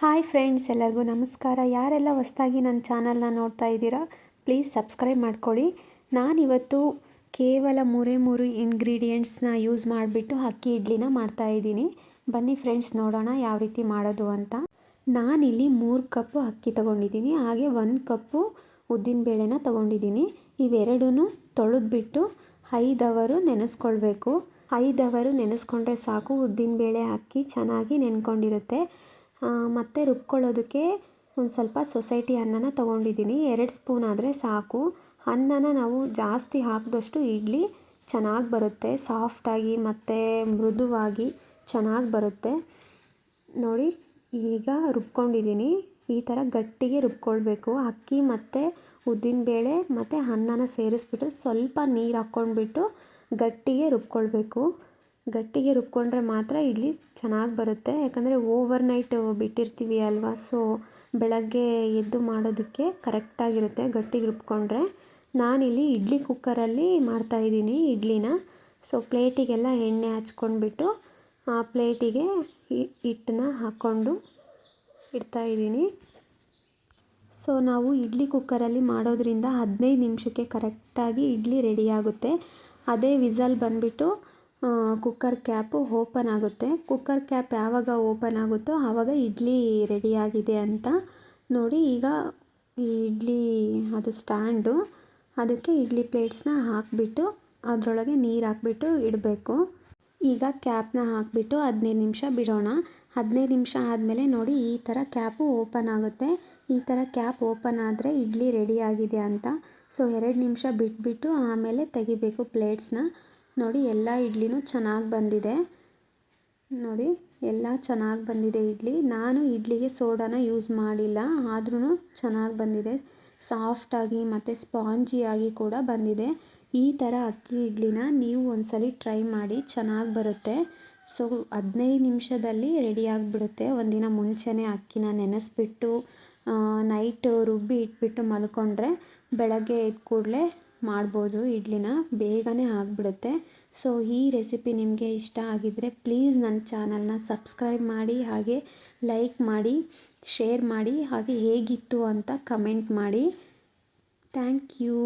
Hi friends, ಎಲ್ಲರಿಗೂ ನಮಸ್ಕಾರ. ಯಾರೆಲ್ಲ ಹೊಸ್ದಾಗಿ ನನ್ನ ಚಾನಲ್ನ ನೋಡ್ತಾ ಇದ್ದೀರಾ, ಪ್ಲೀಸ್ ಸಬ್ಸ್ಕ್ರೈಬ್ ಮಾಡ್ಕೊಳ್ಳಿ. ನಾನಿವತ್ತು ಕೇವಲ ಮೂರೇ ಮೂರು ಇಂಗ್ರೀಡಿಯೆಂಟ್ಸ್ನ ಯೂಸ್ ಮಾಡಿಬಿಟ್ಟು ಅಕ್ಕಿ ಇಡ್ಲಿನ ಮಾಡ್ತಾ ಇದ್ದೀನಿ. ಬನ್ನಿ ಫ್ರೆಂಡ್ಸ್, ನೋಡೋಣ ಯಾವ ರೀತಿ ಮಾಡೋದು ಅಂತ. ನಾನಿಲ್ಲಿ ಮೂರು ಕಪ್ಪು ಅಕ್ಕಿ ತೊಗೊಂಡಿದ್ದೀನಿ, ಹಾಗೆ ಒಂದು ಕಪ್ಪು ಉದ್ದಿನಬೇಳೆನ ತೊಗೊಂಡಿದ್ದೀನಿ. ಇವೆರಡೂ ತೊಳೆದ್ಬಿಟ್ಟು ಐದು ಅವರು ನೆನೆಸ್ಕೊಳ್ಬೇಕು. ಐದು ಅವರು ನೆನೆಸ್ಕೊಂಡ್ರೆ ಸಾಕು ಉದ್ದಿನಬೇಳೆ ಅಕ್ಕಿ ಚೆನ್ನಾಗಿ ನೆನ್ಕೊಂಡಿರುತ್ತೆ. ಮತ್ತು ರುಬ್ಕೊಳ್ಳೋದಕ್ಕೆ ಒಂದು ಸ್ವಲ್ಪ ಸೊಸೈಟಿ ಅನ್ನನ ತೊಗೊಂಡಿದ್ದೀನಿ. ಎರಡು ಸ್ಪೂನ್ ಆದರೆ ಸಾಕು. ಅನ್ನನ ನಾವು ಜಾಸ್ತಿ ಹಾಕಿದಷ್ಟು ಇಡ್ಲಿ ಚೆನ್ನಾಗಿ ಬರುತ್ತೆ. ಸಾಫ್ಟಾಗಿ ಮತ್ತು ಮೃದುವಾಗಿ ಚೆನ್ನಾಗಿ ಬರುತ್ತೆ. ನೋಡಿ, ಈಗ ರುಬ್ಕೊಂಡಿದ್ದೀನಿ. ಈ ಥರ ಗಟ್ಟಿಗೆ ರುಬ್ಕೊಳ್ಬೇಕು. ಅಕ್ಕಿ ಮತ್ತು ಉದ್ದಿನಬೇಳೆ ಮತ್ತು ಅನ್ನನ ಸೇರಿಸ್ಬಿಟ್ಟು ಸ್ವಲ್ಪ ನೀರು ಹಾಕ್ಕೊಂಡ್ಬಿಟ್ಟು ಗಟ್ಟಿಗೆ ರುಬ್ಕೊಳ್ಬೇಕು. ಗಟ್ಟಿಗೆ ರುಬ್ಕೊಂಡ್ರೆ ಮಾತ್ರ ಇಡ್ಲಿ ಚೆನ್ನಾಗಿ ಬರುತ್ತೆ. ಯಾಕಂದರೆ ಓವರ್ ನೈಟ್ ಬಿಟ್ಟಿರ್ತೀವಿ ಅಲ್ವಾ? ಸೊ ಬೆಳಗ್ಗೆ ಎದ್ದು ಮಾಡೋದಕ್ಕೆ ಕರೆಕ್ಟಾಗಿರುತ್ತೆ ಗಟ್ಟಿಗೆ ರುಬ್ಕೊಂಡ್ರೆ. ನಾನಿಲ್ಲಿ ಇಡ್ಲಿ ಕುಕ್ಕರಲ್ಲಿ ಮಾಡ್ತಾಯಿದ್ದೀನಿ ಇಡ್ಲಿನ. ಸೊ ಪ್ಲೇಟಿಗೆಲ್ಲ ಎಣ್ಣೆ ಹಚ್ಕೊಂಡ್ಬಿಟ್ಟು ಆ ಪ್ಲೇಟಿಗೆ ಹಿಟ್ಟನ್ನ ಹಾಕ್ಕೊಂಡು ಇಡ್ತಾಯಿದ್ದೀನಿ ಸೊ ನಾವು ಇಡ್ಲಿ ಕುಕ್ಕರಲ್ಲಿ ಮಾಡೋದ್ರಿಂದ ಹದಿನೈದು ನಿಮಿಷಕ್ಕೆ ಕರೆಕ್ಟಾಗಿ ಇಡ್ಲಿ ರೆಡಿಯಾಗುತ್ತೆ ಅದೇ ವಿಸಲ್ ಬಂದುಬಿಟ್ಟು ಕುಕ್ಕರ್ ಕ್ಯಾಪು ಓಪನ್ ಆಗುತ್ತೆ. ಕುಕ್ಕರ್ ಕ್ಯಾಪ್ ಯಾವಾಗ ಓಪನ್ ಆಗುತ್ತೋ ಆವಾಗ ಇಡ್ಲಿ ರೆಡಿಯಾಗಿದೆ ಅಂತ ನೋಡಿ, ಈಗ ಇಡ್ಲಿ ಅದು ಸ್ಟ್ಯಾಂಡು ಅದಕ್ಕೆ ಇಡ್ಲಿ ಪ್ಲೇಟ್ಸ್ನ ಹಾಕಿಬಿಟ್ಟು ಅದರೊಳಗೆ ನೀರು ಹಾಕ್ಬಿಟ್ಟು ಇಡಬೇಕು. ಈಗ ಕ್ಯಾಪ್ನ ಹಾಕಿಬಿಟ್ಟು ಹದಿನೈದು ನಿಮಿಷ ಬಿಡೋಣ. ಹದಿನೈದು ನಿಮಿಷ ಆದಮೇಲೆ ನೋಡಿ, ಈ ಥರ ಕ್ಯಾಪು ಓಪನ್ ಆಗುತ್ತೆ. ಈ ಥರ ಕ್ಯಾಪ್ ಓಪನ್ ಆದರೆ ಇಡ್ಲಿ ರೆಡಿಯಾಗಿದೆ ಅಂತ. ಸೊ ಎರಡು ನಿಮಿಷ ಬಿಟ್ಬಿಟ್ಟು ಆಮೇಲೆ ತೆಗಿಬೇಕು ಪ್ಲೇಟ್ಸ್ನ ನೋಡಿ, ಎಲ್ಲ ಇಡ್ಲಿನೂ ಚೆನ್ನಾಗಿ ಬಂದಿದೆ. ನೋಡಿ, ಎಲ್ಲ ಚೆನ್ನಾಗಿ ಬಂದಿದೆ ಇಡ್ಲಿ. ನಾನು ಇಡ್ಲಿಗೆ ಸೋಡಾನ ಯೂಸ್ ಮಾಡಿಲ್ಲ ಆದ್ರೂ ಚೆನ್ನಾಗಿ ಬಂದಿದೆ. ಸಾಫ್ಟಾಗಿ ಮತ್ತು ಸ್ಪಾಂಜಿಯಾಗಿ ಕೂಡ ಬಂದಿದೆ. ಈ ಥರ ಅಕ್ಕಿ ಇಡ್ಲಿನ ನೀವು ಒಂದ್ಸಲಿ ಟ್ರೈ ಮಾಡಿ, ಚೆನ್ನಾಗಿ ಬರುತ್ತೆ. ಸೊ, ಹದಿನೈದು ನಿಮಿಷದಲ್ಲಿ ರೆಡಿ ಆಗಿಬಿಡುತ್ತೆ. ಒಂದಿನ ಮುಂಚೆನೇ ಅಕ್ಕಿನ ನೆನೆಸ್ಬಿಟ್ಟು ನೈಟ್ ರುಬ್ಬಿ ಇಟ್ಬಿಟ್ಟು ಮಲ್ಕೊಂಡ್ರೆ ಬೆಳಗ್ಗೆ ಎದ್ದ ಕೂಡಲೇ ಮಾಡ್ಬೋದು ಇಡ್ಲಿನ, ಬೇಗನೆ ಆಗಿಬಿಡುತ್ತೆ. ಸೊ ಈ ರೆಸಿಪಿ ನಿಮಗೆ ಇಷ್ಟ ಆಗಿದ್ದರೆ ಪ್ಲೀಸ್ ನನ್ನ ಚಾನಲ್ನ ಸಬ್ಸ್ಕ್ರೈಬ್ ಮಾಡಿ, ಹಾಗೆ ಲೈಕ್ ಮಾಡಿ ಶೇರ್ ಮಾಡಿ, ಹಾಗೆ ಹೇಗಿತ್ತು ಅಂತ ಕಮೆಂಟ್ ಮಾಡಿ. Thank you